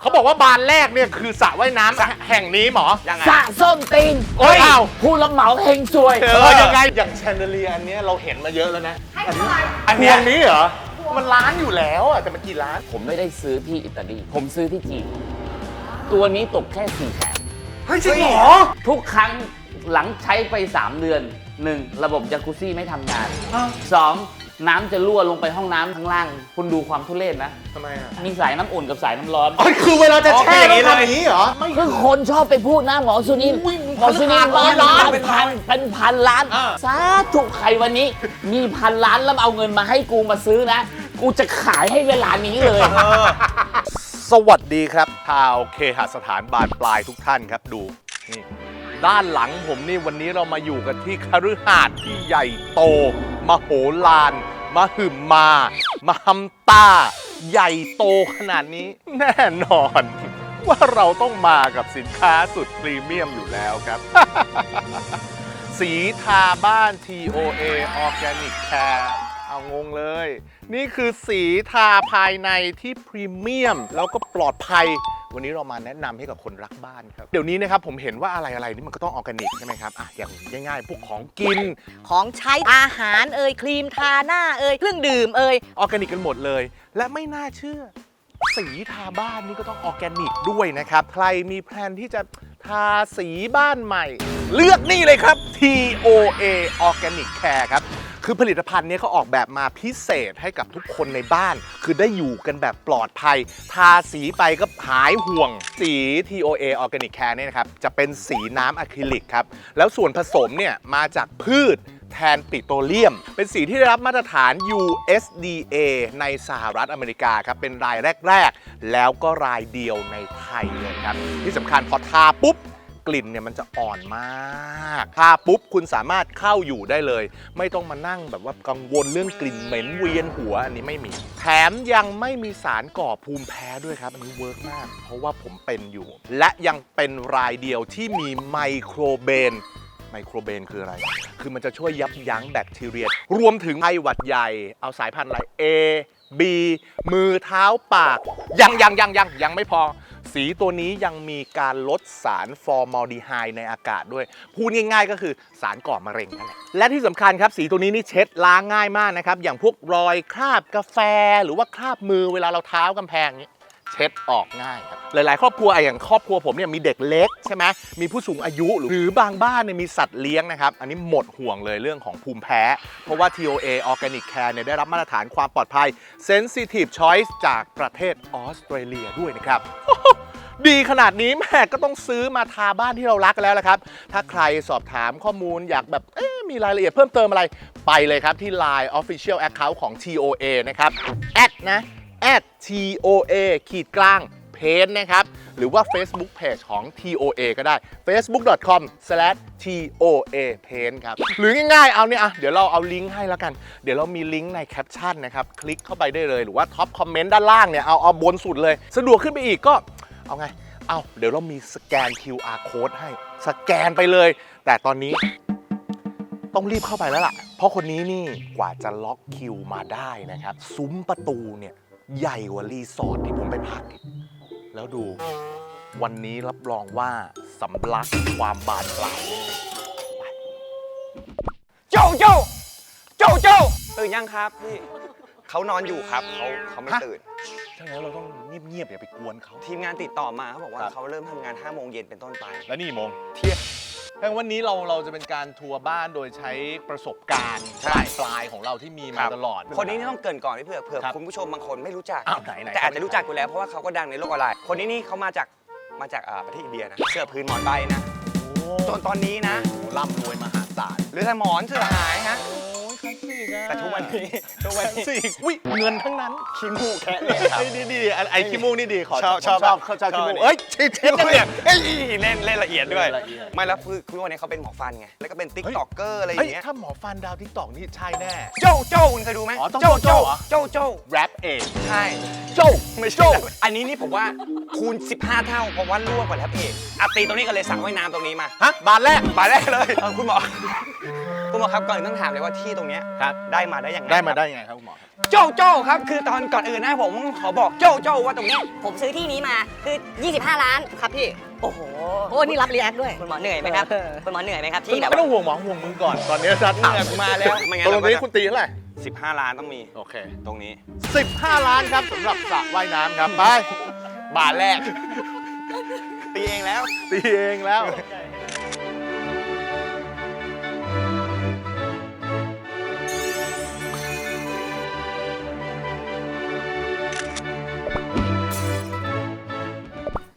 เขาบอกว่าบานแรกเนี่ยคือสระว่ายน้ำแห่งนี้หมอ ยังไง สะส้มตีนโอ้ย อ้าวผู้รับเหมาเฮงซวย เออยังไง อย่างแชนเดอเลียอันเนี้ยเราเห็นมาเยอะแล้วนะ อันพเนี้วยงนี้เหรอ มันล้านอยู่แล้วอะแต่มันกี่ล้าน ผมไม่ได้ซื้อที่อิตาลี ผมซื้อที่จีน ตัวนี้ตกแค่สี่แสนเฮ้ยจริงเหรอ ทุกครั้งหลังใช้ไป 3 เดือน 1. ระบบจากุซี่ไม่ทำงาน 2. น้ำจะรั่วลงไปห้องน้ำข้างล่าง คุณดูความทุเรศนะ ทำไมอะมีสายน้ำอุ่นกับสายน้ำร้อน อ๋อคือเวลาจะแช่อ๋อเป็นอย่างนี้ต้องเลยทำอย่างนี้เหรอ ไม่คือคนชอบไปพูดนะหมอสุนินอุ้ยหมอสุนินพันล้านบ้านเป็เป็นนพัพันนเป็นพันล้านอ่า สาธุใครวันนี้ มีพันล้านแล้วเอาเงินมาให้กูมาซื้อนะ กูจะขายให้เวลานี้เลย สวัสดีครับชาวเคหสถานบานปลายทุกท่านครับดูนี่ด้านหลังผมนี่วันนี้เรามาอยู่กันที่คฤหาสน์ที่ใหญ่โต มโหฬารมหึมมา มหัมตา ใหญ่โตขนาดนี้แน่นอน ว่าเราต้องมากับสินค้าสุดพรีเมียมอยู่แล้วครับ สีทาบ้าน TOA Organic Care เอางงเลย นี่คือสีทาภายในที่พรีเมียม แล้วก็ปลอดภัย วันนี้เรามาแนะนำให้กับคนรักบ้านครับ เดี๋ยวนี้นะครับผมเห็นว่าอะไรอะไรๆนี่มันก็ต้องออร์แกนิกใช่ไหมครับอะอย่างง่ายๆ พวกของกิน ของใช้อาหารเอ่ยครีมทาหน้าเอ่ยเครื่องดื่มเอ่ยออร์แกนิกกันหมดเลย และไม่น่าเชื่อ สีทาบ้านนี่ก็ต้องออร์แกนิกด้วยนะครับ ใครมีแพลนที่จะทาสีบ้านใหม่ เลือกนี่เลยครับ TOA Organic Care ครับ คือผลิตภัณฑ์นี้เขาออกแบบมาพิเศษให้กับทุกคนในบ้าน คือได้อยู่กันแบบปลอดภัย ทาสีไปก็หายห่วง สี TOA Organic Care เนี่ยนะครับจะเป็นสีน้ำอะคริลิกครับ แล้วส่วนผสมเนี่ยมาจากพืชแทนปิโตรเลียม เป็นสีที่ได้รับมาตรฐาน USDA ในสหรัฐอเมริกาครับ เป็นรายแรก ๆ แล้วก็รายเดียวในไทยเลยครับ ที่สำคัญพอทาปุ๊บ กลิ่นเนี่ยมันจะอ่อนมากทาปุ๊บคุณสามารถเข้าอยู่ได้เลย ไม่ต้องมานั่งแบบว่ากังวลเรื่องกลิ่นเหม็นเวียนหัวอันนี้ไม่มี แถมยังไม่มีสารก่อภูมิแพ้ด้วยครับ อันนี้เวิร์กมาก เพราะว่าผมเป็นอยู่ และยังเป็นรายเดียวที่มีไมโครเบนไมโครเบนคืออะไร คือมันจะช่วยยับยั้งแบคทีเรีย รวมถึงไข้หวัดใหญ่ เอาสายพันธุ์อะไร A B มือเท้าปาก ยังยังยังยังยังไม่พอ สีตัวนี้ยังมีการลดสารฟอร์มอลดีไฮด์ในอากาศด้วย พูดง่ายๆ ก็คือสารก่อมะเร็งนั่นแหละและที่สำคัญครับสีตัวนี้นี่เช็ดล้างง่ายมากนะครับ อย่างพวกรอยคราบกาแฟ หรือว่าคราบมือเวลาเราเท้ากำแพงนี้ เช็ดออกง่ายครับหลาย ๆ ครอบครัวอะอย่างครอบครัวผมเนี่ยมีเด็กเล็กใช่ไหมมีผู้สูงอายุหรือหรือบางบ้านเนี่ยมีสัตว์เลี้ยงนะครับ อันนี้หมดห่วงเลยเรื่องของภูมิแพ้ เพราะว่า TOA Organic Care เนี่ยได้รับมาตรฐานความปลอดภัย Sensitive Choice จากประเทศออสเตรเลียด้วยนะครับดีขนาดนี้แม่ก็ต้องซื้อมาทาบ้านที่เรารักแล้วละครับ ถ้าใครสอบถามข้อมูลอยากแบบมีรายละเอียดเพิ่มเติมอะไร ไปเลยครับที่ Line Official Account ของ TOA นะครับ แอดนะ at TOA ขีดกลางเพนนะครับ หรือว่า Facebook Page ของ TOA ก็ได้ facebook.com/TOA pain ครับ หรือง่ายๆ เอาเนี่ยอะ เดี๋ยวเราเอาลิงก์ให้แล้วกัน เดี๋ยวเรามีลิงก์ในแคปชั่นนะครับ คลิกเข้าไปได้เลย หรือว่าท็อปคอมเมนต์ด้านล่างเนี่ย เอาเอาบนสุดเลย สะดวกขึ้นไปอีกก็ เอาไง เอาเดี๋ยวเรามีสแกน QR code ให้ สแกนไปเลย แต่ตอนนี้ต้องรีบเข้าไปแล้วล่ะ เพราะคนนี้นี่กว่าจะล็อกคิวมาได้นะครับ ซุ้มประตูเนี่ย ใหญ่กว่ารีสอร์ทที่ผมไปพักอีกแล้วดู วันนี้รับรองว่าสำลักความบานปลายแน่โจโจโจโจตื่นยังครับพี่เขานอนอยู่ครับเขาเขาไม่ตื่นถ้างั้นเราต้องเงียบๆอย่าไปกวนเขาทีมงานติดต่อมาเขาบอกว่าครับเขาเริ่มทำงาน5โมงเย็นเป็นต้นไป แล้วนี่โมงเที่ยง ทั้งวันนี้เราเราจะเป็นการทัวร์บ้านโดยใช้ประสบการณ์ใช่ปลายปลายๆของเราที่มีมาตลอด คนนี้นี่ต้องเกรินก่อนพี่เผื่อเผื่อครับคุณผู้ชมบางคนไม่รู้จัก อ้าวไหนไหนแต่อาจจะรู้จักอยู่แล้วเพราะว่าเขาก็ดังในโลกออนไลน์ คนนี้นี่เขามาจากมาจากอ่าประเทศอินเดียนะเสื้อพื้นหมอนใบนะโอ้จนตอนนี้นะร่ำรวยมหาศาล หรือแต่หมอนเสื้อหายฮะโอ้ยคลา สสิกอะแต่ทุกวันนี้ทุกวันนี้คลาสสิกอุ้ยเงินทั้งนั้นขี้มูกแค่เนี่ยครับเฮ้ยดีดีไอ้ขี้มูกนี่ดีขอชอบผมชอบชอบปะเขาชอบชอบขี้มูกอันนี้เอ้ยเช็ดเช็ดกันเนี่ยเอ้ยเล่นเล่นละเอียดด้วยละเอียดไม่แล้วคือคือวันนี้เขาเป็นหมอฟันไงแล้วก็เป็นติ๊กต็อกเกอร์อะไรอเฮ้ยย่างเงี้ยถ้าหมอฟันดาวทิกตอกนี่ใช่แน่โจ้โจ้คุณเคยดูไหมอ๋อต้องโจ้โจ้โจ้เหรอโจ้โจ้แรปเองใช่โจ้ไม่ใช่อันนี้นี่ผมว่าคูณ 15 เท่าเพราะว่ารั่วกว่าแรปเอกอัตีตรงนี้ก็เลยสั่งว่ายน้ำตรงนี้มาฮะบานแรกบาแรกเลยเออคุณหมอคุณหมอครับก่อนอื่นต้องถามเลยว่าที่ตรงเนี้ยครับ ได้มาได้ยังไงได้มาครับได้ยังไงครับคุณหมอครับโจ้โจ้ครับ คือตอนก่อนอื่นนะผมขอบอกโจ้โจ้ว่าตรงนี้ผมซื้อที่นี้มาคือ 25 ล้านครับพี่ โอ้โห โอ้นี่รับรีแอคด้วย คุณหมอเหนื่อยไหมครับ คุณหมอเหนื่อยไหมครับไม่ที่แบบต้องห่วงหมอห่วงมึงก่อนตอนนี้จะเหถามงื่อกูมาแล้วไม่งั้นตรงเราก็นี้จะคุณตีเท่าไหร่15 ล้านต้องมีโอเค ตรงนี้ 15 ล้านครับสำหรับสระว่ายน้ำครับไปบาทแรก ตีเองแล้ว ตีเองแล้ว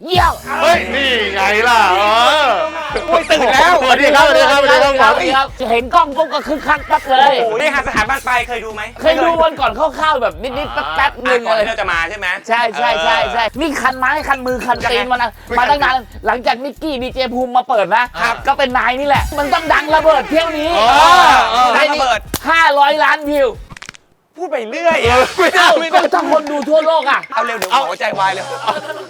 เยี่ยมเฮ้ย นี่ไงล่ะเออโอ้ยตื่นแล้วสวัสดีครับสวัสดีครับสวัสดีครับหมอครับเห็นกล้องปุ๊บก็คึกคักปั๊บเลยโอ้ยนี่หาสถานบ้านไปลายเคยดูไหมเคยดูวันก่อนคร่าวๆแบบนิดๆแป๊บๆหอะนึ่งก่อนเลยที่เราจะมาใช่ไหมใช่ใช่ใช่ใช่นี่คันไม้คันมือคันตีนมานะมาตั้งนานหลังจากนิกกี้ดีเจภูมิมาเปิดนะก็เป็นนายนี่แหละ มันต้องดังระเบิดเที่ยวนี้เออเออดังระเบิดห้าร้อยล้านวิว พูดไปเรื่อยอะไม่ได้เอ้าไม่ก็ได้ถ้าคนดูทั่วโลกอะ เอาเร็วเดี๋ยวหัวใจวายเลย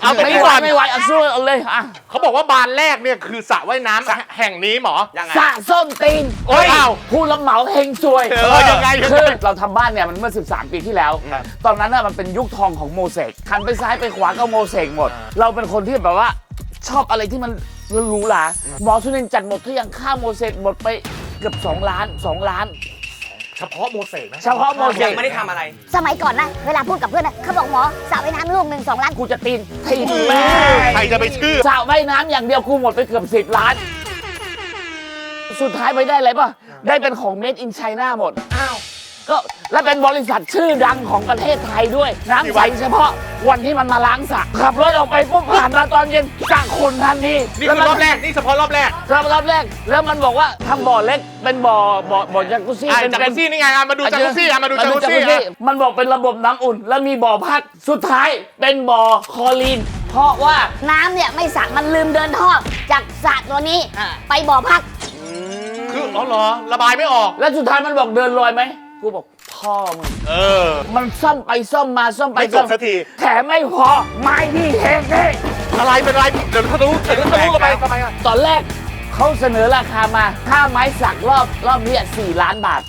เอาแต่ไม่นี่ไหวก่อนไม่ไหวเอาสู้เอาเลยอะเขาบอกว่าบานแรกเนี่ยคือสระว่ายน้ำแห่งนี้หมอ ยังไง สะส้นตีนโอ้ย อ้าวผู้รับเหมาเฮงซวยเออยังไงยังไง คือเราทำบ้านเนี่ยมันเมื่อ 13 ปีที่แล้วครับตอนนั้นน่ะมันเป็นยุคทองของโมเสกหันไปซ้ายไปขวาก็โมเสกหมด เราเป็นคนที่แบบว่าชอบอะไรที่มันหรูหราหมอสุนินจัดหมดทุกอย่างค่าโมเสกหมดไปเกือบ 2 ล้าน 2 ล้าน เฉพาะโมเสกนะ เฉพาะโมเสยักงไม่ได้ทำอะไร สมัยก่อนนะ เวลาพูดกับเพื่อนนะเขาบอกหมอสระว่ายน้ำลูกหนึ่งสองล้านกูจะตีนทีแม่ใครจะไปเชื่อ สระว่ายน้ำอย่างเดียวกูหมดไปเกือบ10ล้าน สุดท้ายไปได้อะไรป่ะ ได้เป็นของ Made in China หมด อ้าว ก็และเป็นบริษัทชื่อดังของประเทศไทยด้วย น้ำใสเฉพาะวันที่มันมาล้างสระขับรถออกไปปุ๊บผ่านมาตอนเย็นสระขุนทันทีนี่คือรอบแรก นี่เฉพาะรอบแรกรอบรอบแรก แล้วมันบอกว่าทำบ่อเล็กเป็นบ่อบ่อบ่อจากุซี่อะเป็นจากเป็กุนซี่นี่ไงอะมาดูจากกุซี่อะมาดูจากกุซี่จัอะมันบอกเป็นระบบน้ำอุ่น แล้วมีบ่อพักสุดท้ายเป็นบ่อคลอรีน เพราะว่าน้ำเนี่ยไม่สระมันลืมเดินท่อจากสระตัวนี้อ่าไปบ่อพักคืออ๋อเหรอระบายไม่ออก แล้วสุดท้ายมันบอกเดินลอยไหม กูบอกพ่อมึง เออ มันซ่อมไปซ่อมมาซ่อมไปไม่จซ่อบมสักที แถมไม่พอไม้ที่เทงนี่ อะไรเป็นไรเดี๋ยวทะลุเดี๋ยวทะลุกันไปทำไมอะตอนแรกเขาเสนอราคามาค่าไม้สักรอบรอบเนี้ย4ล้านบาท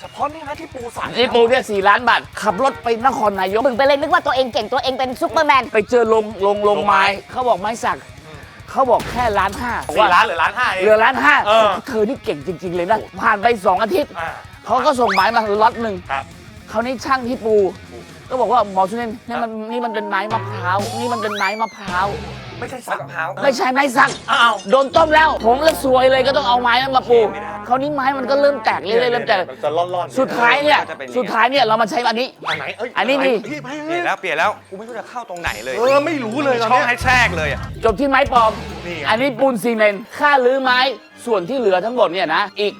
เฉพาะนี่นะที่ปูสันนี่ปูเนี่ย4ล้านบาท ขับรถไปนครนายกมึงไปเลยนึกว่าตัวเองเก่งตัวเองเป็นซุปเปอร์แมน ไปเจอลงลงลงไม้เขาบอกไม้สักเขาบอกแค่ล้านห้าสี่ล้านหรือล้านห้าเอง เหลือล้านห้าเออ เธอนี่เก่งจริง ๆ เลยนะผ่านไป2อาทิตย์ อ่า เขาก็ส่งไม้มาล็อตหนึ่งครับเขาวนี่ช่างที่ปู ก็บอกว่าหมอชุนินนี่มันนี่มันเป็นไม้มะพร้าวนี่มันเป็นไม้มะพร้าวไม่ใช่สักมะพร้าวไม่ใช่ไม้สัก อ้าว โดนต้มแล้วผมแล้วซวยเลยก็ต้องเอาไม้นั้นมาปูไม่ได้ คราวนี้ไม้มันก็เริ่มแตกเรื่อยๆเริ่มแตกมันจะร่อนๆสุดท้ายเนี่ยจะเป็นอย่างนี้สุดท้ายเนี่ยเรามาใช้อันนี้ อันไหนเอ้ยอันนี้นี่พี่ไปเปลี่ยนแล้วเปลี่ยนแล้วกูไม่รู้จะเข้าตรงไหนเลยเออไม่รู้เลยตอนช่องเนี้ย ให้แทรกเลยอะ จบที่ไม้ปลอม นี่ไง อันนี้ปูนซีเมนต์ค่ารื้อไม้ ส่วนที่เหลือทั้งหมดเนี่ยนะ อีก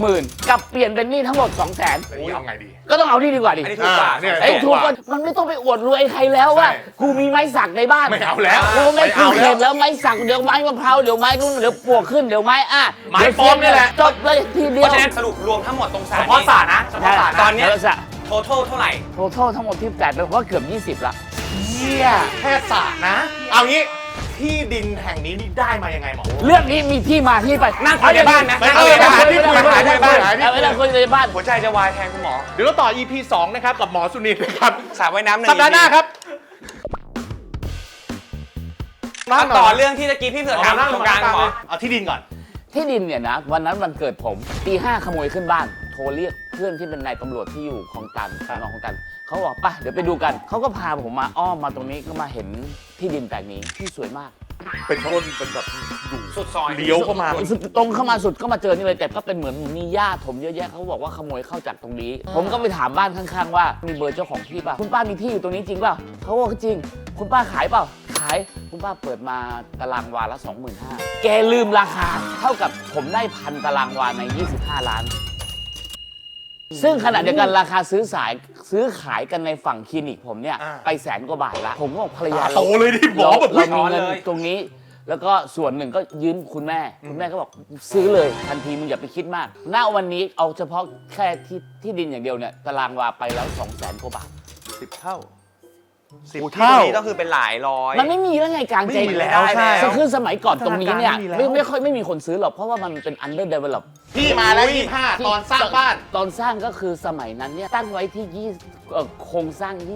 60,000กับเปลี่ยนเป็นหนี้ทั้งหมด 200,000โอ้ยเอาไงดี ก็ต้องเอานี่ดีกว่าดิอันนี้ถูกกว่าอ่าเนี่ย ไอ้ยถูกกว่ามันไม่ต้องไปอวดรวยใครแล้วว่าใช่กูมีไม้สักในบ้านไม่เอาแล้วกูไม่ไม่คืเอาอแล้วเข็ดแล้วไม้สักเดี๋ยวไม้มะพร้าวเดี๋ยวไม้นู่นเดี๋ยวปวกขึ้นเดี๋ยวไม้อะไม้เดี๋ยวปลอมนี่แหละ จบเลยทีเดีเพยว ราะฉะนั้นสรุปรวมทั้งหมดตรงสาเฉรพาะสระนะเฉพาะสระนะตอนเนี้ยแล้วจะโททเท่าไหร่โทททั้งหมดที่แตกไปว่าเกือบ 20 ละเชี่ยแค่สระนะ เอางี้ ที่ดินแห่งนี้นี่ได้มายังไงหมอ เรื่องนี้มีที่มาที่ไปนั่งคุยในบ้านนะไม่นั่งเอคุอยในบ้านไม่คุยไม่คุยไม่คุยเอาเวลาคุยในบ้านหัวใจจะวายแทนคุณหมอ เดี๋ยวเราต่อ EP 2 นะครับ กับหมอสุนินนะครับสระว่ายน้ำหนึ่งสัปดาห์หน้าครับมาต่อเรื่องที่ตะกี้พี่เสือถามตรงกลางหมอเอาที่ดินก่อน ที่ดินเนี่ยนะวันนั้นวันเกิดผมตีห้าขโมยขึ้นบ้าน โทรเรียกเพื่อนที่เป็นนายตำรวจที่อยู่คลองตันสอนอคลองตัน เขาบอกไป่ะเดี๋ยวไปดูกัน เขาก็พาผมมาอ้อมมาตรงนี้ก็มาเห็นที่ดินแปลงนี้ที่สวยมาก เป็นต้นเป็นแบบอยู่สุดซอยเลี้ยวเข้ามาสุดตรงเข้ามาสุดก็มาเจอนี่เลยแต่ก็เป็นเหมือนมีหญ้าถมเยอะแยะเขาบอกว่าขโมยเข้าจากตรงนี้ ผมก็ไปถามบ้านข้างๆว่ามีเบอร์เจ้าของที่ป่ะคุณป้ามีที่อยู่ตรงนี้จริงเปล่าเขาบอกว่าจริง คุณป้าขายเปล่าขายคุณป้าเปิดมาตารางวาละ 25,000แกลืมราคา เท่ากับผมได้พันตารางวาใน 25 ล้าน ซึ่งขณะเดียวกันราคาซื้อสายซื้อขายกันในฝั่งคลินิกผมเนี่ย อ่า ไปแสนกว่าบาทละ ผมก็บอกภรรยาโตเลยดิหมอเราแบบเรามีอุ๊ยเงินเลยตรงนี้ แล้วก็ส่วนหนึ่งก็ยืมคุณแม่ คุณแม่ก็บอกซื้อเลยทันทีมึงอย่าไปคิดมาก ณวันนี้เอาเฉพาะแค่ที่ที่ดินอย่างเดียวเนี่ยตารางวาไปแล้ว2 0 0 0 0 0กว่าบาท สิบเท่า สิบที่ตรเท่างนี้ก็คือเป็นหลายร้อย มันไม่มีแล้วไงกลางเจงไม่มีแล้วใช่ก็คือสมัยก่อนตรงนี้เนี่ยพัฒนาการไม่มีแล้ว ไม่ไม่ค่อยไม่มีคนซื้อหรอกเพราะว่ามันเป็น under develop พี่มาแล้วยี่ห้าตอนสร้างบ้านตอนสร้างก็คือสมัยนั้นเนี่ยตั้งไว้ที่ยี่เอ่อโครงสร้าง อะ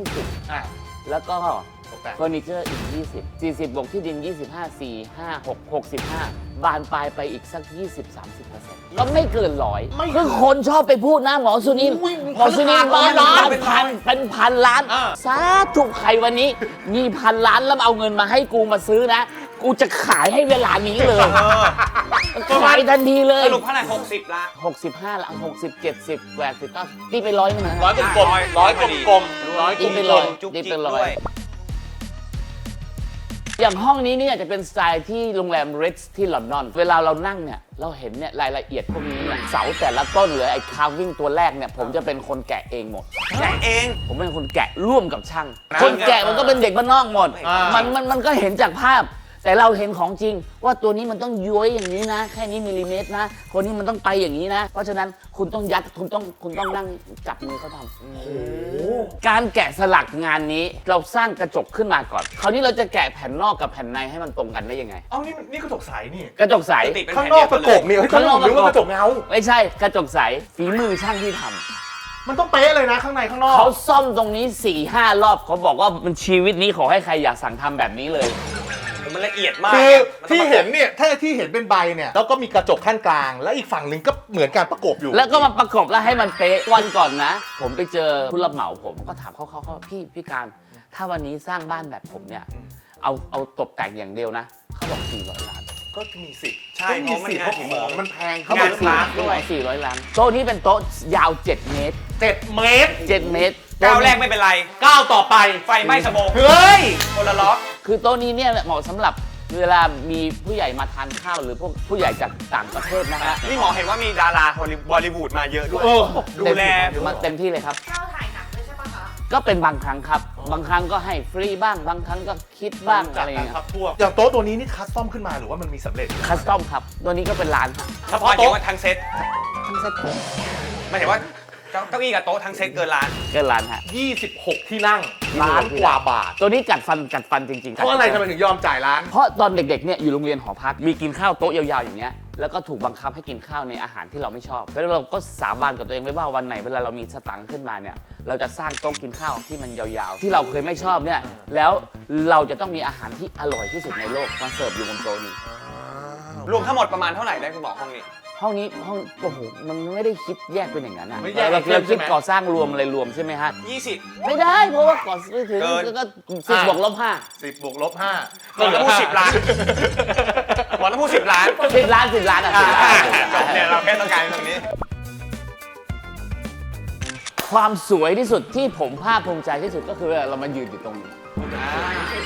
20 แล้วก็ตกแต่ง เฟอร์นิเจอร์อีก 20 40 บวกที่ดิน 25 4 5 6 65 บานปลายไปอีกสัก 20-30%ก็ไม่เกินร้อยไม่คือคนชอบไปพูดนะหมอสุนินอุ้ยหมอสุนินพับ้านนล้านล้านพันเป็นพันล้าน อ่า สาธุใครวันนี้ มีพันล้านแล้วเอาเงินมาให้กูมาซื้อนะ กูจะขายให้เวลานี้เลยเออขายทันทีเลย สรุปเท่าไหร่หกสิบละ 65ล้าน60 70 80 90ตีไปร้อยนึงนะ ร้อยกลมร้อยๆร้อยพอดีกลมๆร้อยกตีลไปมร้อยจุกตีจิไปกร้อด้วยย อย่างห้องนี้เนี่ยจะเป็นสไตล์ที่โรงแรม Ritz ที่ลอนดอน เวลาเรานั่งเนี่ยเราเห็นเนี่ยรายละเอียดพวกนี้เนี่ยเสาแต่ละต้นหรือไอ้คาวิ่งตัวแรกเนี่ยผมจะเป็นคนแกะเองหมด แกะเอง ผมเป็นคนแกะร่วมกับช่างนะคนแกะมันก็เป็นเด็กบ้านนอกหมดอ่ามัมันมันมันก็เห็นจากภาพ แต่เราเห็นของจริง ว่าตัวนี้มันต้องย้วยอย่างนี้นะ แค่นี้มิลลิเมตรนะ คนนี้มันต้องไปอย่างนี้นะ เพราะฉะนั้นคุณต้องยัดคุณต้องคุณต้องนั่งจับมือเขาทำการแกะสลักงานนี้เราสร้างกระจกขึ้นมาก่อน คราวนี้เราจะแกะแผ่นนอกกับแผ่นในให้มันตรงกันได้ยังไงๆเอานี่มันนี่กระจกใสนี่กระจกใสติดเป็นข้างแผ่นนอเดีกยวประกบเนี่ยเฮ้ยข้างนอกหรือว่ากระจกเงา ไม่ใช่กระจกใสฝีมือช่างที่ทำมันต้องเป๊ะเลยนะข้างในข้างนอกเขาซ่อมตรงนี้4ี่ห้ารอบเขาบอกว่ามันชีวิตนี้ขอให้ใครอยากสั่งทำแบบนี้เลย มันละเอียดมากคือมันต้องที่เห็นเนี่ยถ้าที่เห็นเป็นใบเนี่ยแล้วก็มีกระจกขั้นกลาง แล้วอีกฝั่งหนึ่งก็เหมือนการประกบอยู่ แล้วก็มาประกบแล้วให้มันเป๊ะวันก่อนนะ ผมไปเจอผู้รับเหมาผมก็ถามเขาเขาเขาพี่พี่การ ถ้าวันนี้สร้างบ้านแบบผมเนี่ย เอาเอาตกแต่งอย่างเดียวนะเขาบอก400ล้านก็มีสิทธิ์ใช่ก็มีสิทธิ์เพเพราะราะขมันองมันแพงเขาเขาบบออกกสี่ร้านด้วยสี่ร้อยล้านโต๊ะนี้เป็นโต๊ะยาว 7 เมตรเจ็ดเมตร 7 เมตร ก้าวแรกไม่เป็นไร ก้าวต่อไปไฟไหม้สโมกเฮ้ยคนละล็อกคือโต๊ะนี้เนี่ยเหมาะสำหรับเวลามีผู้ใหญ่มาทานข้าวหรือพวกผู้ใหญ่จากต่างประเทศนะฮะนี่หมอเห็นว่ามีดาราฮอลลีบอลลีวูดมาเยอะด้วยเออดูแลมาเต็มที่เลยครับก็เป็นบางครั้งครับ บางครั้งก็ให้ฟรีบ้าง บางครั้งก็คิดบ้างอะไรอย่างเงี้ยครับพวกอย่างโต๊ะตัวนี้นี่คัสตอมขึ้นมาหรือว่ามันมีสำเร็จคัสตอมครับ ตัวนี้ก็เป็นร้านครับเฉพาะโต๊ะทั้งเซ็ตทั้งเซ็ตหมายถึงว่า เก้าเก้าอี้กับโต๊ะทั้งเซ็ตเกินล้าน เกินร้านฮะ 26 ที่นั่งล้านกว่าบาท ตัวนี้กัดฟันกัดฟันจริงๆเพราะอะไรทำไมถึงยอมจ่ายล้าน เพราะตอนเด็กๆเนี่ยอยู่โรงเรียนหอพักมีกินข้าวโต๊ะยาวๆอย่างเงี้ยแล้วก็ถูกบังคับให้กินข้าวในอาหารที่เราไม่ชอบ แล้วเราก็สาบานกับตัวเองไว้ว่าวันไหนเวลาเรามีสตังค์ขึ้นมาเนี่ยเราจะสร้างโต๊ะกินข้าวที่มันยาวๆ ที่เราเคยไม่ชอบเนี่ยแล้วเราจะต้องมีอาหารที่อร่อยที่สุดในโลกมาเสิร์ฟอยู่บนโต๊ะนี้รวมทั้งหมดประมาณเท่าไหร่ได้คุณหมอห้องนี้ ห้องนี้ห้องโอ้โหมันไม่ได้คิดแยกเป็นอย่างนั้นอะไม่แยกเราเป็นเราคิดใช่ไหม ก่อสร้างรวมอะไรรวมใช่ไหมฮะ20ไม่ได้เพราะว่าก่อนซื้อถึงเกิน ก็สิบบวกลบห้า10บวกลบ5หมอต้องพูด10ล้านหมอต้องพูด10ล้านสิบล้านสิบล้านอะอ่าสิบล้านจบเนี่ยเราแค่ต้องการตรงนี้ ความสวยที่สุดที่ผมภาคภูมิใจที่สุดก็คือเวลาเรามายืนอยู่ตรงนี้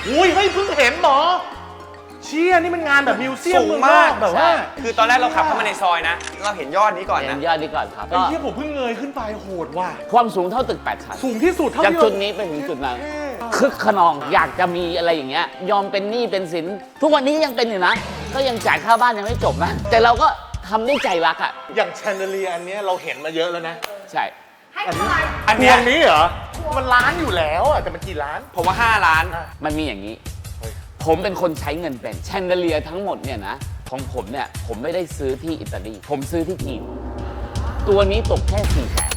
อุ้ยเฮ้ยเพิ่งเห็นหมอ เชี่ยนี่มันงานแบบมิวเซียมสูงเมืองนมาอกกแบบว่า คือตอนแรกเราขับเข้ามาในซอยนะ เราเห็นยอดนี้ก่อนเห็นะ นยอดนี้ก่อนครับไอ้ก็เชี่ยผมเพิ่งเงยขึ้นไปโหดว่ะ ความสูงเท่าตึก 8 ชั้น สูงที่สุดเท่าจากที่จุดนี้ไปถึงจุดนั้น คึกขนองอยากจะมีอะไรอย่างเงี้ย ยอมเป็นหนี้เป็นสิน ทุกวันนี้ยังเป็นอยู่นะ ก็ยังจ่ายค่าบ้านยังไม่จบนะ แต่เราก็ทำด้วยใจรักอะ อย่างแชนเดอเลียอันเนี้ยเราเห็นมาเยอะแล้วนะใช่อันพเนี้วยงนี้เหรอ มันล้านอยู่แล้วอะแต่มันกี่ล้าน ผมว่า 5 ล้าน มันมีอย่างนี้เฮ้ย ผมเป็นคนใช้เงินเป็นแชนเดเลียทั้งหมดเนี่ยนะ ของผมเนี่ย ผมไม่ได้ซื้อที่อิตาลี ผมซื้อที่จีน ตัวนี้ตกแค่สี่แสน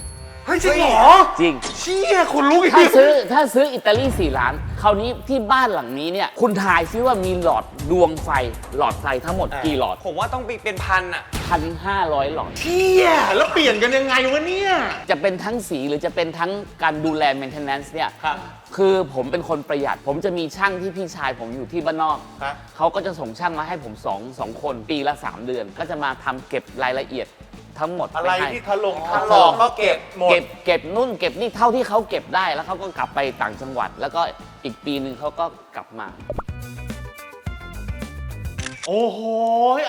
เฮ้ยจริงเหรอ จริง เชี่ยคุณรู้อีกถ้าซื้อถ้าซื้ออิตาลี4ล้าน คราวนี้ที่บ้านหลังนี้เนี่ยคุณทายซิว่ามีหลอดดวงไฟหลอดไฟทั้งหมดกี่หลอดผมว่าต้องเป็นพันอะพันห้าร้อยหลอดเชี่ยแล้วเปลี่ยนกันยังไงวะเนี่ย จะเป็นทั้งสีหรือจะเป็นทั้งการดูแล maintenance เนี่ยครับคือผมเป็นคนประหยัด ผมจะมีช่างที่พี่ชายผมอยู่ที่บ้านนอกครับ เขาก็จะส่งช่างมาให้ผมสองสองคนปีละ 3 เดือน ก็จะมาทำเก็บรายละเอียด ทั้งหมดอะไรปให้ที่ทะลงทะลอกก็เก็บหมด เก็บเก็บนู่นเก็บนี่เท่าที่เขาเก็บได้แล้วเขาก็กลับไปต่างจังหวัด แล้วก็อีกปีหนึ่งเขาก็กลับมา โอ้โห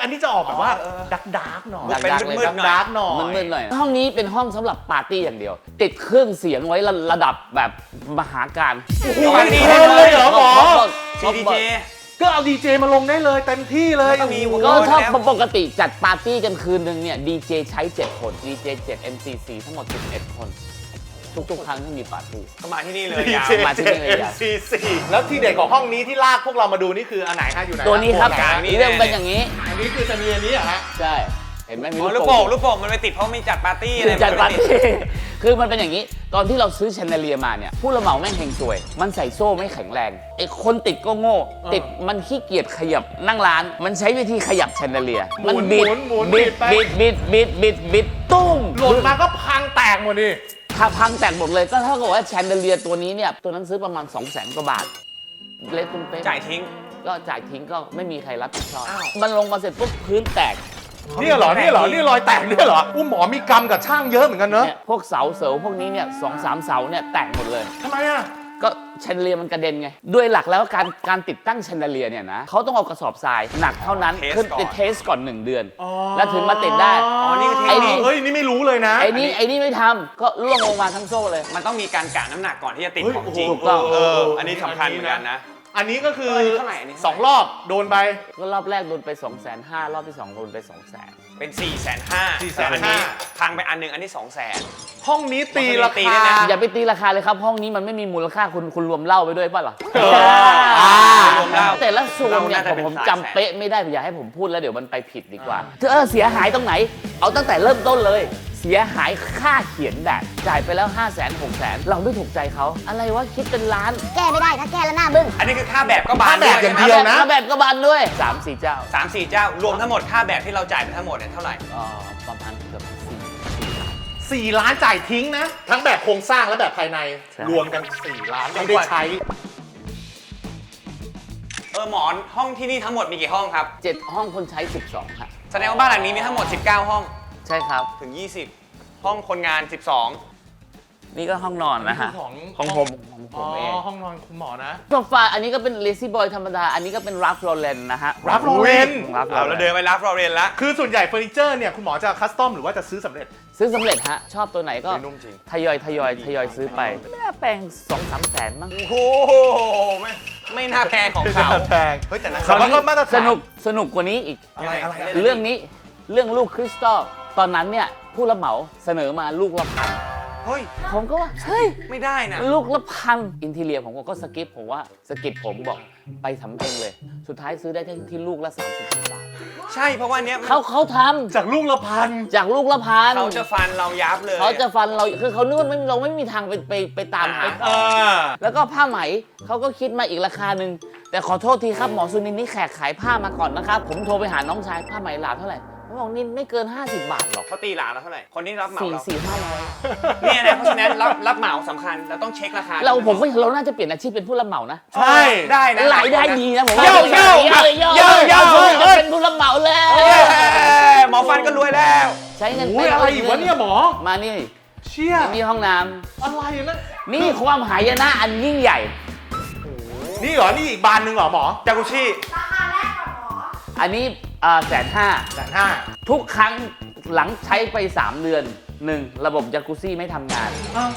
อันนี้จะออกแบบว่าเออดักดาร์กหน่อยเป็นดักๆเลยมืดครับๆหน่อยดาร์กหน่อยมันมืดหน่อย ห้องนี้เป็นห้องสำหรับปาร์ตี้อย่างเดียว ติดเครื่องเสียงไว้ระระดับแบบมหาการโอ้โหเพิ่มเลยเหรอหมอ CDJ ก็เอาดีเจมาลงได้เลยเต็มที่เลยแล้วก็มีอุปก็รณ์ถ้าแล้วปกติจัดปาร์ตี้กันคืนหนึ่งเนี่ยดีเจใช้ 7 คนดีเจ7 MC4 ทั้งหมด 11 คน ทุกๆ ครั้งที่มีปาร์ตี้ ก็มาที่นี่เลยดียาวเจมาที่นี่เลยอะ MCC แล้วที่เด็ดของห้องนี้ที่ลากพวกเรามาดูนี่คืออันไหนฮะอยู่ไหนตัวนี้ครับไหนฮะเรื่องเป็นอย่างนี้ อันนี้คือจะมีอันนี้เหรอฮะ ใช่ เห็นไหมมีอ๋อลูกโป่งลูกโป่งมันไปติดเพราะมีจัดปาร์ตี้อะไรคือจัดมันปาไปร์ติตี้คือมันเป็นอย่างนี้ ตอนที่เราซื้อแชนเดเลียมาเนี่ยผู้รับเหมาแม่งเฮงซวย มันใส่โซ่ไม่แข็งแรงไอ้คนติดก็โง่ ติดมันขี้เกียจขยับนั่งร้าน มันใช้วิธีขยับแชนเดเลียหมุนมันบิดหมุนหมุนบิดไปบิดบิดบิดบิดบิดตุ้มหล่นมาก็พังแตกหมดดิถ้าพังแตกหมดเลยก็เท่ากับว่าแชนเดเลียตัวนี้เนี่ยตัวนั้นซื้อประมาณ 2 0 0 0 0 0กว่าบาทเละตุ้มเป๊ะจ่ายทิ้ง ก็จ่ายทิ้งก็ไม่มีใครรับผิดชอบ มันลงมาเสร็จปุ๊บพื้นแตก เนี่ยเหรอเนี่ยเหรอนี่รอยแตกเนี่ยเหรออู้หมอมีกรรมกับช่างเยอะเหมือนกันเนอะเนี่ยพวกเสาเสาพวกนี้เนี่ยสองสามเสาเนี่ยแตกหมดเลย ทำไมอะ ก็แชนเดเลียมันกระเด็นไง ด้วยหลักแล้วการการติดตั้งแชนเดเลียเนี่ยนะเขาต้องเอากระสอบทรายหนักเท่านั้นเทสขึ้นก่อนติดเทสก่อน 1 เดือน อ๋อแล้วถึงมาติดได้ อ๋อนี่คือเทคไอ้นินี่คเฮ้ยนี่ไม่รู้เลยนะ ไอ้นี่ไอ้นี่ไม่ทำก็ล่วงลงมาทั้งโซ่เลย มันต้องมีการกะน้ำหนักก่อนที่จะติดเฮ้ยของโอ้โหจริงถูกต้อง เออ อันนี้สำคัญเหมือนกันนะ อันนี้ก็คือเอออันนี้เท่าไหร่อันนี้ สองรอบโดนไป ก็รอบแรกโดนไป2 5 0 0 0 0รอบที่2โดนไป 2 0 0 0 0 0เป็น4ี่แสนห้า450,000 อันนี้พังไปอันหนึ่งอันนี้2องแสน ห้องนี้ตีราตีคา ได้นะ อย่าไปตีราคาเลยครับห้องนี้มันไม่มีมูลค่าคุณคุณรวมเหล้าไปด้วยป่ะล่ะเอออ่าไม่รวมเหล้าแต่ละส่วนเนี่ยเราน่าจะผมเป็นผมสายแสนจำเป๊ะไม่ได้อย่าให้ผมพูดแล้วเดี๋ยวมันไปผิดดีกว่าเออเสียหายตรงไหน เอาตั้งแต่เริ่มต้นเลยเสียหายค่าเขียนแบบจ่ายไปแล้ว 5 0 0 0 0 0 6 0 0 0 0เราไม่ถูกใจเขาอะไรวะคิดเป็นล้านแก้ไม่ได้ถ้าแก้แล้วหน้าบึ้งอันนี้คือค่าแบบก็บานค่าแบบอย่างเดียว นะ ค่าแบบก็บานด้วย 3 4 เจ้าสามสี่เจ้ารวมทั้งหมดค่าแบบที่เราจ่ายไปทั้งหมดเนี่ยเท่าไหร่อ๋อประมาณเกือบสี่สี่ล้านจ่ายทิ้งนะ ทั้งแบบโครงสร้างและแบบภายใน ใช่ รวมกันสี่ล้านไม่ได้ใช้ เออหมอนห้องที่นี่ทั้งหมดมีกี่ห้องครับ เจ็ดห้องคนใช้ 12ครับแสดงว่าบ้านหลังนี้มีทั้งหมด 19 ห้อง ใช่ครับ ถึง 20 ห้องคนงาน 12 นี่ก็ห้องนอนนะฮะของของผมของผอ๋อมเองห้องนอนคุณหมอนะ โซฟาอันนี้ก็เป็นเลซี่บอยธรรมดา อันนี้ก็เป็นรัฟโรเลนนะฮะ Ralph Lauren รัฟโรเอาเลแล้วนเดินไปรับฟลอเรนละ คือส่วนใหญ่เฟอร์นิเจอร์เนี่ยคุณหมอจะคัสตอมหรือว่าจะซื้อสำเร็จ ซื้อสำเร็จฮะ ชอบตัวไหนก็เฮ้ยนุ่มจริง ทยอยทยอยทยอยซื้อไปไม่น่าแปลงสองสามแสนมั้งโอ้โหไม่ไม่น่าแพงของเขาแพง เฮ้ยแต่นะแต่ว่าก็มาตรฐาน สนุกสนุกกว่านี้อีกอะไรอะไรเรื่องนี้เรื่องลูกคริสตัล ตอนนั้นเนี่ยผู้รับเหมาเสนอมาลูกละพันเฮ้ย ผมก็ว่าเฮ้ย ไม่ได้นะ ลูกละพันอินทีเลียผมก็สกิปผมว่าสกิปผมบอกไปสำเพ็งเลย สุดท้ายซื้อได้ที่ที่ลูกละ30บาทใช่เพราะว่าเนี้ยมันเขาเขาทจากลูกละพันำจากลูกละพันเขาจะฟันเรายับเลยเขาจะฟันเราคือเขานึกว่าไม่เราไม่มีทางไปไปไปตามหา เออ แล้วก็ผ้าไหมเขาก็คิดมาอีกราคาหนึ่งแต่ขอโทษทีครับหมอสุนินนี่แขกขายผ้ามาก่อนนะครับ ผมโทรไปหาน้องชายผ้าไหมหลาเท่าไหร่ เขาบอกนี่ไม่เกิน 50 บาทหรอกเขาตีหลาเราเท่าไหร่ คนที่รับเหมาสี่เราสี่ห้าร้อยเนี่ยนะเพราะฉะนั้นรับรับเหมาสำคัญเราต้องเช็คราคาเราผมว่าเราน่าจะเปลี่ยนอาชีพเป็นผู้รับเหมานะใช่ได้นะ รายได้ดีนะผมเย้าเย้าเย้าเย้าเย้าเย้าจะเป็นผู้รับเหมาแล้วเย้หมอฟันก็รวยแล้ว ใช้เงินโอ้ยอะไรอีกวะเนี่ยหมอ มานี่เชี่ย นี่ห้องน้อะไรนะำนี่ความหายนะอันยิ่งใหญ่ นี่เหรอ นี่อีกบานหนึ่งเหรอหมอจากุชิอันนี้ แสนห้าแสนห้าทุกครั้งหลังใช้ไป 3 เดือน 1. ระบบจากุซี่ไม่ทำงานอ้าว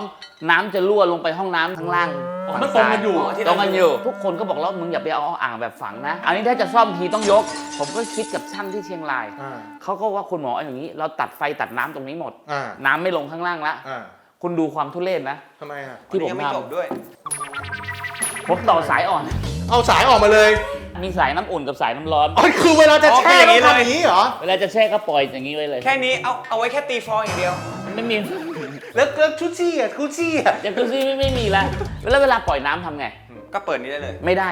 2. น้ำจะรั่วลงไปห้องน้ำข้างล่างอ๋อมันตรงกันอยู่ตรงกันอยู่ ทุกคนก็บอกแล้วมึงอย่าไปเอาอ่างแบบฝังนะ อันนี้ถ้าจะซ่อมทีต้องยก ผมก็คิดกับช่างที่เชียงราย อ่าเขาก็ว่าคุณหมอเอาอย่างนี้ เราตัดไฟตัดน้ำตรงนี้หมด อ่าน้ำไม่ลงข้างล่างละ อ่าคุณดูความทุเรศนะ ทำไมอะ ที่ผมยังไม่ทจบด้วยำ ผมต่อสายอ่อน เอาสายออกมาเลยมีสายน้ำอุ่นกับสายน้ำร้อน อ๋อคือเวลาจะอ๋อแช่เป็นอย่างนี้ต้องเลยทำอย่างนี้เหรอ เวลาจะแช่ก็ปล่อยอย่างนี้ไว้เลย แค่นี้เอาเอาไว้แค่ตีฟองอย่างเดียว ไม่มีแล้วแล้วชุดชี่อะชุดชี่อะ จากุซี่ไม่ไม่มีแล้วแล้วเวลาปล่อยน้ำทำไง ก็เปิดนี้ได้เลย ไม่ได้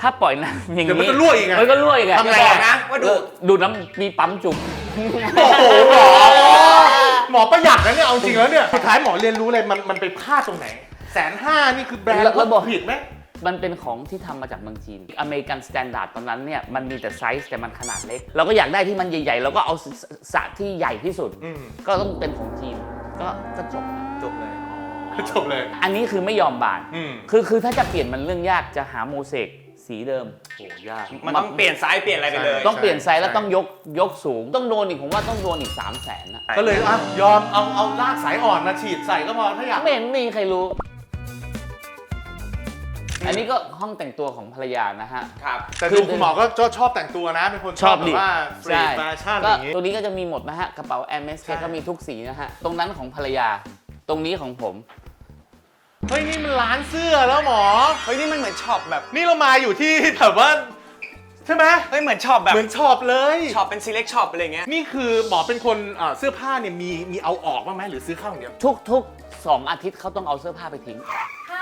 ถ้าปล่อยน้ำอย่างเดี๋ยวมันนี้จะรั่วอีกไงมันก็รั่วอีกอะทำไงบออะกนะว่าดูด ดูดน้ำมีปั๊มจุ่ม โอ้โหหมอหมอประหยัดนะเนี่ยเอาจริงแล้วเนี่ยสุดท้ายหมอเรียนรู้เลยมันมันไปพลาดตรงไหน แสนห้านี่คือแบรนด์แล้วแล้วบอกผิดไหมมันเป็นของที่ทำมาจากเมืองจีน อเมริกันสแตนดาร์ดตอนนั้นเนี่ยมันมีแต่ไซส์แต่มันขนาดเล็ก เราก็อยากได้ที่มันใหญ่ๆ เราก็เอาสสระที่ใหญ่ที่สุดอืมก็ต้องเป็นของจีน ก็ก็จบจบเลยจบเลย อันนี้คือไม่ยอมบานอืมคือคือถ้าจะเปลี่ยนมันเรื่องยากจะหาโมเสกสีเดิมโอ้ยากมันต้องเปลี่ยนไซส์เปลี่ยนอะไรไปเลย ต้องเปลี่ยนไซส์แล้วใช่ต้องยกยกสูง ต้องโดนอีกผมว่าต้องโดนอีก3 0 0แสนนะก็เลยอะยอมเอาเอาลากสายอ่อนมาฉีดใส่ก็พอถ้าอยากไม่เห็นมีใครรู้ อันนี้ก็ห้องแต่งตัวของภรรยานะฮะ ครับ แต่ดูคุณหมอก็ชอบชอบแต่งตัวนะ เป็นคนชอบแบบว่าฟรีแฟชั่นอะไรอย่างงี้ ตัวนี้ก็จะมีหมดนะฮะ กระเป๋าแอมเมสเช่ ก็มีทุกสีนะฮะ ตรงนั้นของภรรยา ตรงนี้ของผม เฮ้ย นี่มันร้านเสื้อแล้วหมอ เฮ้ยนี่มันเหมือนช็อปแบบ นี่เรามาอยู่ที่แบบว่า ใช่ไหมเฮ้ยเหมือนช็อปแบบเหมือนช็อปเลย ช็อปเป็นซีเล็กช็อปอะไรเงี้ย นี่คือหมอเป็นคนเเสื้อผ้าเนี่ยมีมีเอาออกบ้างไหมหรือซื้อเข้าอย่างเดียว ทุกๆ สองอาทิตย์เขาต้องเอาเสื้อผ้าไปทิ้ง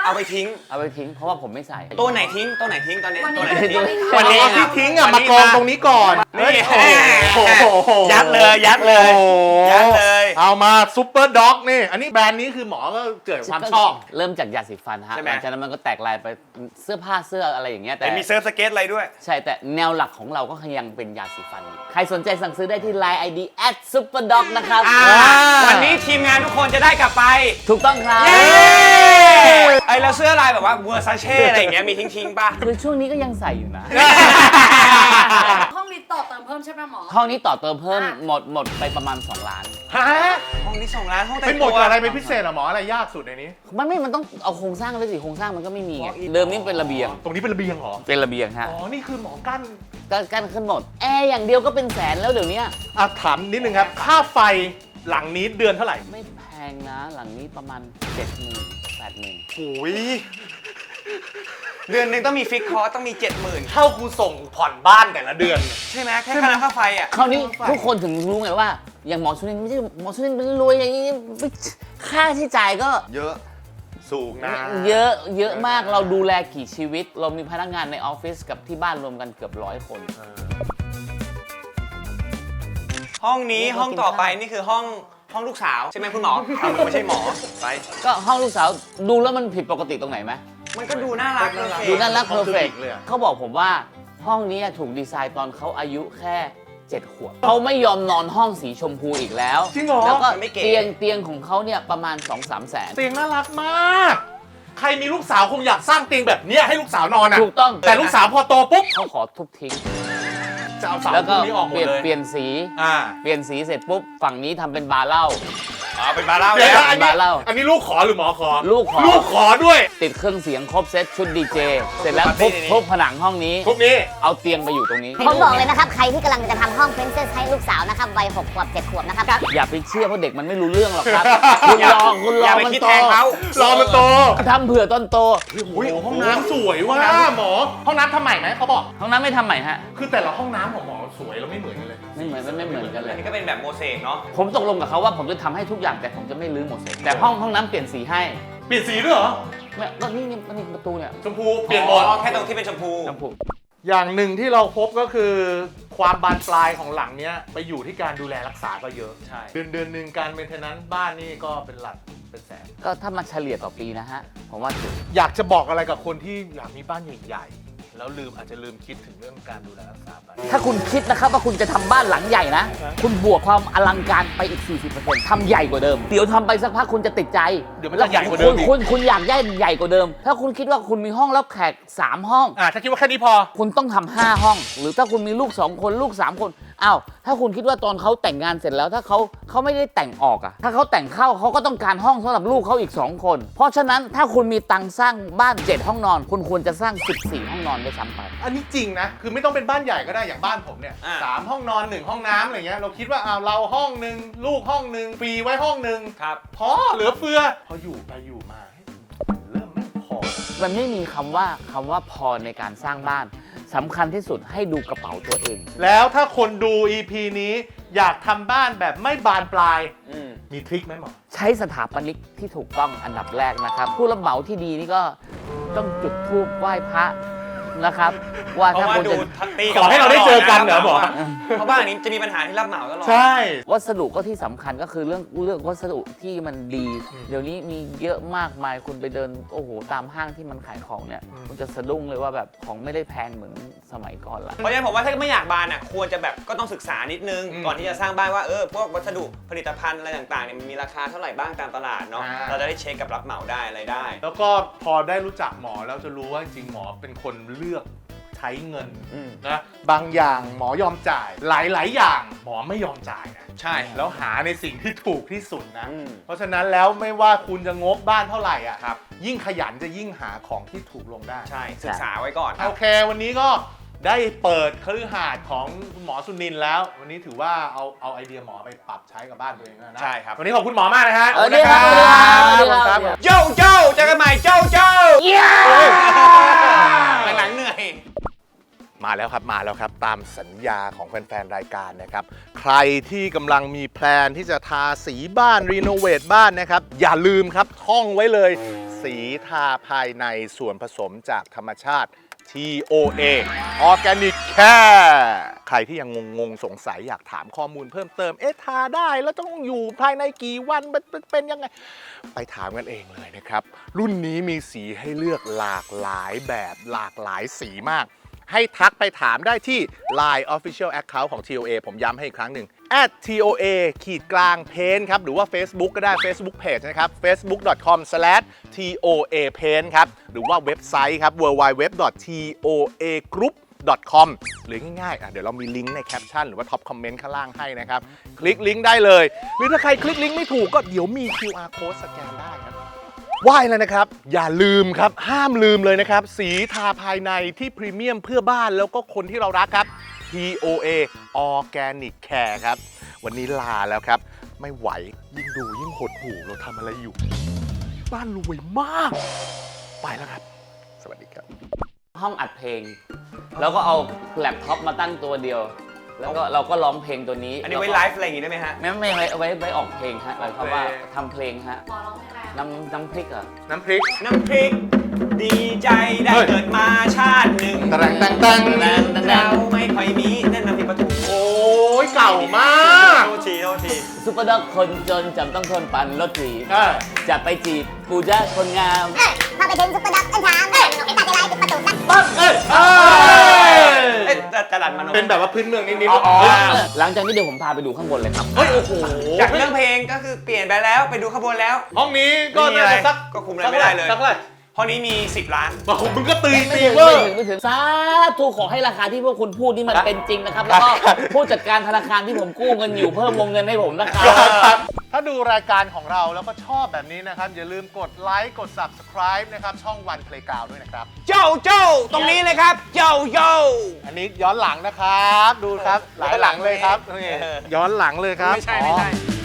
เอาไปทิ้ง เอาไปทิ้ง เพราะว่าผมไม่ใส่ ตัวไหนทิ้ง ตัวไหนทิ้งตอนนี้ตัวไหนทิ้ง วันนี้ที่ทิ้งอะมากองตรงนี้ก่อนนี่ โอ้โหยัดเลย ยัดเลยยัดเลย เอามาซูเปอร์ด็อกนี่ อันนี้แบรนด์นี้คือหมอก็เกิดความชอบ เริ่มจากยาสีฟันฮะใช่ไหม หลังจากนั้นมันก็แตกลายไปเสื้อผ้าเสื้ออะไรอย่างเงี้ยแต่มีเซิร์ฟสเก็ตอะไรด้วย ใช่แต่แนวหลักของเราก็ยังเป็นยาสีฟันใครสนใจสั่งซื้อได้ที่ Line ID at superdog นะครับ วันนี้ทีมงานทุกคนจะได้กลับไปกต้องครับเย้ไอแล้วเสื้อลายแบบว่าเวอร์ซาเช่อะไรอย่างเงี้ยมีทิ้งทิ้งๆป่ะ คือช่วงนี้ก็ยังใส่อยู่นะ ห้องนี้ต่อเติมเพิ่มใช่ไหมหมอ ห้องนี้ต่อเติมเพิ่มหมดหมดไปประมาณ 2 ล้าน ฮะห้องนี้สองล้านห้องแต่เป็นงหมดตัวกับอะไรเป็นพิเศษเหรอหมออะไรยากสุดในนี้ มันไม่มันต้องเอาโครงสร้างเลยสิโครงสร้างมันก็ไม่มีไงเดิมนี่เป็นระเบียง ตรงนี้เป็นระเบียงเหรอเป็นระเบียงฮะ อ๋อนี่คือหมอกั้นก็กั้นขึ้นหมด แอร์อย่างเดียวก็เป็นแสนแล้วเดี๋ยวนี้อะถามนิดนึงครับ ค่าไฟหลังนี้เดือนเท่าไหร่ ไม่แพ งนะ หลังนี้ประมาณ7 0 0 0 0 8 0 0 0 0โอ้ยเดือนหนึ่งต้องมีฟิกคอร์สต้องมี 70,000 เท่ากูส่งผ่อนบ้านแต่ละเดือน ใช่ไหมแค่ค่าน้ำค่าไฟอะคราวนี้ทุกคนถึงรู้ไงว่า อย่างหมอชุนินไม่ใช่หมอชุนินเป็นรวยอย่างนี้ไม่ค่าที่จ่ายก็ เยอะสูงนะเยอะเยอะมากเราดูแลกี่ชีวิต เรามีพนักงานในออฟฟิศกับที่บ้านรวมกันเกือบร้อยคน ห้องนี้ห้องต่อไปนี่คือห้อง ห้องลูกสาวใช่ไหมคุณหมอเอามันไม่ใช่หมอไป ก็ห้องลูกสาวดูแล้วมันผิดปกติตรงไหนไหมมันก็ดูน่ารักเลยดูน่ารักห้เพอองร์เฟก clinic เลยอะ เขาบอกผมว่าห้องนี้ถูกดีไซน์ตอนเขาอายุแค่7ขวบเขาไม่ยอมนอนห้องสีชมพูอีกแล้วจริงเหรอ แล้วก็เตียงเตียงของเขาเนี่ยประมาณ2-3แสน เตียงน่ารักมาก ใครมีลูกสาวคงอยากสร้างเตียงแบบเนี้ยให้ลูกสาวนอนอะ ถูกต้อง แต่ลูกสาวพอโตปุ๊บ เขาขอทุบทิ้ง จะเอาเสาแล้วก็พวกนี้ออกหมเปดลี่ยนเลยเปลี่ยนสี อ่าเปลี่ยนสีเสร็จปุ๊บฝั่งนี้ทำเป็นบาร์เหล้า อ๋อเป็นบาร์เล่าเดี๋ยวแล้วนะอันนี้บาร์เหล้าอันนี้ลูกขอหรือหมอขอลูกขอ ลูกขอด้วยติดเครื่องเสียงครบเซตชุดดีเจเสร็จแล้วทุบทุบผนังห้องนี้ทุกนี้ เอาเตียงไปอยู่ตรงนี้ ผมบอกเลยนะครับ ใครที่กำลังจะทำห้อง Princess ให้ลูกสาวนะครับ วัย6ขวบ7ขวบนะครับ อย่าไปเชื่อเพราะเด็กมันไม่รู้เรื่องหรอกครับ คุณรอคุณรอย่าอไปมันคิดโตแทนเขารอมันโตทำเผื่อตอนโตอุ้ยห้องน้ำสวยว่ะหมอ ห้องน้ำทำใหม่ไหมเขาบอกห้องน้ำไม่ทำใหม่ฮะ คือแต่ละห้องน้ำของหมอสวยแล้วไม่เหมือนกันเลยไม่เหมือนมันไม่เหมือนกันเลอันย นี้ก็เป็นแบบโมเสกเนาะผมตกลงกับเขาว่าผมจะทำให้ทุกอย่างแต่ผมจะไม่รื้อหมดเสร็จแต่ห้องห้องน้ำเปลี่ยนสีให้เปลี่ยนสีด้วยเหรอไม่ก็นี่นี่นี่ประตูเนี่ยชมพูเปลี่ยนหมดอ๋อแค่ตรงที่เป็นชมพูชมพูอย่างหนึ่งที่เราพบก็คือความบานปลายของหลังเนี้ยไปอยู่ที่การดูแลรักษาก็เยอะใช่ เดือนเดือนหนึ่งการเมนเทนนั้นบ้านนี่ก็เป็นหลักเป็นแสน ก็ถ้ามาเฉลี่ยต่อปีนะฮะ ผมว่าถูกอยากจะบอกอะไรกับคนที่อยากมีบ้านใหญ่ๆ แล้วลืมอาจจะลืมคิดถึงเรื่องการดูแลรักษาไป ถ้าคุณคิดนะครับว่าคุณจะทำบ้านหลังใหญ่นะ คุณบวกความอลังการไปอีก 40%ทำใหญ่กว่าเดิม เดี๋ยวทำไปสักพักคุณจะติดใจเดี๋ยวมันจะใหญ่กว่าเดิมอีก คุณคุณคุณอยากใหญ่ใหญ่กว่าเดิม ถ้าคุณคิดว่าคุณมีห้องรับแขก 3 ห้อง อ่าถ้าคิดว่าแค่นี้พอ คุณต้องทำห้าห้อง หรือถ้าคุณมีลูก 2 คนลูก 3 คน อ้าวถ้าคุณคิดว่าตอนเขาแต่งงานเสร็จแล้วถ้าเขาเขาไม่ได้แต่งออกอะถ้าเขาแต่งเข้าเขาก็ต้องการห้องสำหรับลูกเขาอีก 2 คน เพราะฉะนั้นถ้าคุณมีตังค์สร้างบ้าน 7 ห้องนอน คุณควรจะสร้าง 14 ห้องนอนด้วยซ้ำไป อันนี้จริงนะ คือไม่ต้องเป็นบ้านใหญ่ก็ได้อย่างบ้านผมเนี่ยอ่า สามห้องนอนหนึ่งห้องน้ำอะไรเงี้ยเราคิดว่าอ้าวเราห้องหนึ่งลูกห้องหนึ่งฟรีไว้ห้องหนึ่งครับ พอเหลือเฟือพออยู่ไปอยู่มาเฮ้ยเริ่มไม่พอ มันไม่มีคำว่าคำว่าพอในการสร้างบ้าน สำคัญที่สุดให้ดูกระเป๋าตัวเอง แล้วถ้าคนดู EP นี้อยากทำบ้านแบบไม่บานปลาย อืม มีทริคไหมหมอ ใช้สถาปนิกที่ถูกต้องอันดับแรกนะครับ ผู้รับเหมาที่ดีนี่ก็ต้องจุดธูปไหว้พระ นะครับ ว่าเพราะถ้าว่าคุณดูจะตีขอให้เราได้เจอกันเหรอหมอ เพราะบ้านนี้จะมีปัญหาที่รับเหมาตลอด ใช่ วัสดุก็ที่สำคัญก็คือเรื่องเรื่องวัสดุที่มันดีอืมเดี๋ยวนี้มีเยอะมากมายคุณไปเดินโอ้โหตามห้างที่มันขายของเนี่ยอืมคุณจะสะดุ้งเลยว่าแบบของไม่ได้แพงเหมือนสมัยก่อนละ เพราะฉะนั้นผมว่าถ้าไม่อยากบานอะควรจะแบบก็ต้องศึกษานิดนึง อืมก่อนที่จะสร้างบ้านว่าเออพวกวัสดุผลิตภัณฑ์อะไรต่างๆเนี่ยมันมีราคาเท่าไหร่บ้างตามตลาดเนาะอ่า เราจะได้เช็คกับรับเหมาได้อะไรได้ แล้วก็พอได้รู้จักหมอแล้วจะรู้ว่าจริงๆหมอเป็นคนเลือกใช้เงินอืม นะบางอย่างหมอยอมจ่าย หลาย ๆ อย่างหมอไม่ยอมจ่ายนะใช่ แล้วหาในสิ่งที่ถูกที่สุดนะ อืม เพราะฉะนั้นแล้วไม่ว่าคุณจะงบบ้านเท่าไหร่อะครับ ยิ่งขยันจะยิ่งหาของที่ถูกลงได้ ใช่ ศึกษาไว้ก่อนโอเค วันนี้ก็ได้เปิดคฤหาสน์ของคุณหมอสุนินท์แล้ว วันนี้ถือว่าเอาเอาไอเดียหมอไปปรับใช้กับบ้านตัวเองแล้วนะใช่ครับ วันนี้ขอบคุณหมอมากนะฮะเออดีครับดีครับดีครับครับโจ้โจ้เจอกันใหม่โจ้โจ้หลังๆเหนื่อย มาแล้วครับมาแล้วครับ ตามสัญญาของแฟนๆ รายการนะครับ ใครที่กำลังมีแพลนที่จะทาสีบ้านรีโนเวทบ้านนะครับ อย่าลืมครับท่องไว้เลย สีทาภายในส่วนผสมจากธรรมชาติ TOA Organic Care ใครที่ยังงงๆ สงสัยอยากถามข้อมูลเพิ่มเติม เอ๊ะ ทาได้แล้วต้องอยู่ภายในกี่วันเป็นเป็นเป็นยังไง ไปถามกันเองเลยนะครับ รุ่นนี้มีสีให้เลือกหลากหลายแบบหลากหลายสีมาก ให้ทักไปถามได้ที่ Line Official Account ของ TOA ผมย้ำให้อีกครั้งหนึ่ง @TOA ขีดกลางเพนครับ หรือว่า Facebook ก็ได้ Facebook Page นะครับ facebook.com/TOA Paint ครับ หรือว่าเว็บไซต์ครับ www.toagroup.com หรือง่ายๆอะเดี๋ยวเรามีลิงก์ในแคปชั่นหรือว่าท็อปคอมเมนต์ข้างล่างให้นะครับ คลิกลิงก์ได้เลย หรือถ้าใครคลิกลิงก์ไม่ถูกก็เดี๋ยวมี QR code สแกนได้ครับ ไหว้แล้วนะครับ อย่าลืมครับ ห้ามลืมเลยนะครับ สีทาภายในที่พรีเมียมเพื่อบ้านแล้วก็คนที่เรารักครับ TOA Organic Care ครับ วันนี้ลาแล้วครับ ไม่ไหวยิ่งดูยิ่งหดหูเราทำอะไรอยู่ บ้านรวยมาก ไปแล้วครับ สวัสดีครับ ห้องอัดเพลง แล้วก็เอาแล็ปท็อปมาตั้งตัวเดียว แล้วก็เราก็ร้องเพลงตัวนี้อันนี้ไว้ไลฟ์อะไรอย่างงี้ได้ไหมฮะ ไม่ไม่ไว้ไว้ไว้ออกเพลงฮะหมายความว่าทำเพลงฮะหมอร้องเพลงอะไรอะน้ำน้ำพริกเหรอะน้ำพริก น้ำพริก ดีใจได้เฮ้ยเกิดมาชาติหนึ่งตะแรงแตงแตงเราไม่ค่อยมีนั่นน้ำพริกปลาทูโอ้ยเก่ามากโทษทีโทษทีซุปเปอร์ด็อกคนจนจำต้องทนปันรถจีบเออจะไปจีบกูจะคนงามพอไปถึงซุปเปอร์ด็อกเอิ้นถามเอ้ยตัดอะไรปิดประตูซะ ปั๊บเอ้ยเอ้ยเอ๊ะแต่แต่หลันมันเป็นแบบว่าพื้นเมืองนิดๆอ๋อเฮ้ยหลังจากนี้เดี๋ยวผมพาไปดูข้างบนเลยครับ เฮ้ยโอ้โหจากเรื่องเพลงก็คือเปลี่ยนไปแล้วไปดูขบวนแล้ว ห้องนี้ก็ไม่มีน่าอะไรจะสักก็คุมอะไรไม่ได้เลย สักเท่าไหร่ ห้องนี้มี 10 ล้านโอ้โหมึงก็ตีไม่ตีถึงเวอไม่ร์ถึงไม่ถึงสาธุขอให้ราคาที่พวกคุณพูดนี่มันเป็นจริงนะครับ แล้วก็ผู้จัดการธนาคารที่ผมกู้เงินอยู่เพิ่มวงเงินให้ผมนะครับ ถ้าดูรายการของเราแล้วก็ชอบแบบนี้นะครับ อย่าลืมกดไลค์กด subscribe นะครับ ช่องวัน Playground ด้วยนะครับโจ้โจ้ตรงนี้เลยครับโจ้โจ้อันนี้ย้อนหลังนะครับ ดูครับหลายหลังเลยครับนี่ย้อนหลังเลยครับ ไม่ใช่ ไม่ใช่อ๋อ